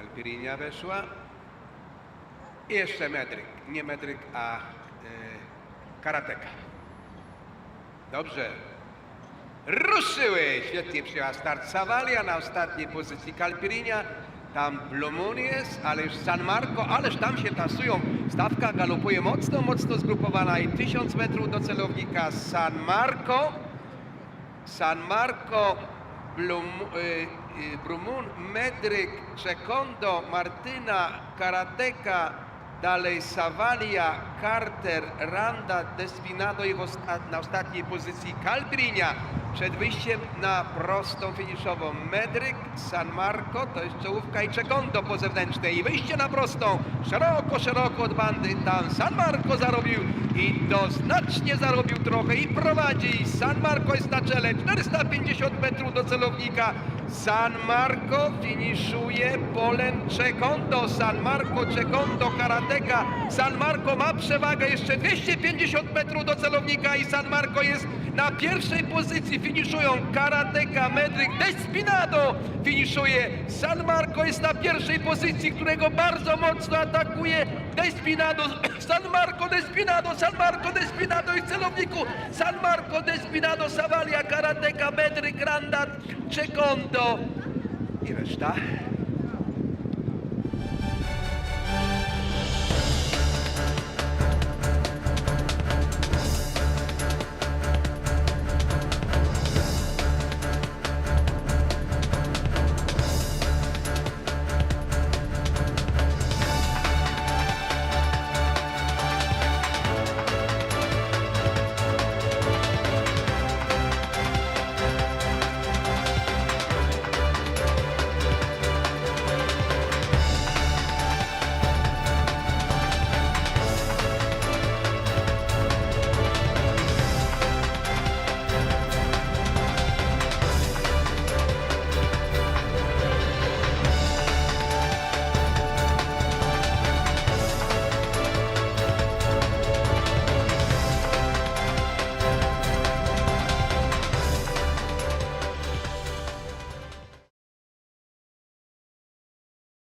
Caipirinha weszła. I jeszcze Medryk. Nie Medryk, a e, Karateka. Dobrze. Ruszyły! Świetnie przyjęła start Savalia na ostatniej pozycji Calpirinia. Tam Blomun jest, ale już San Marco, ależ tam się tasują. Stawka galopuje mocno, mocno zgrupowana i 1000 metrów do celownika San Marco. San Marco, Blum, y, y, Brumun, Medryk, Czekondo, Martyna, Karateka, dalej Savalia, Carter, Randa, Despinado i w osta na ostatniej pozycji Calbrinia. Przed wyjściem na prostą finiszową Medryk, San Marco, to jest czołówka i Czekondo po zewnętrznej. I wyjście na prostą, szeroko, szeroko od bandy, tam San Marco zarobił i to znacznie zarobił trochę i prowadzi. San Marco jest na czele, 450 metrów do celownika. San Marco finiszuje polem Czekondo. San Marco, Czekondo, Karateka. San Marco ma przewagę jeszcze 250 metrów do celownika i San Marco jest na pierwszej pozycji. Finiszują Karateka, Medryk, Despinado finiszuje. San Marco jest na pierwszej pozycji, którego bardzo mocno atakuje Despinado. San Marco, Despinado, San Marco, Despinado i w celowniku San Marco, Despinado, Savalia, Karateka, Medryk, Randat, Czekondo i reszta.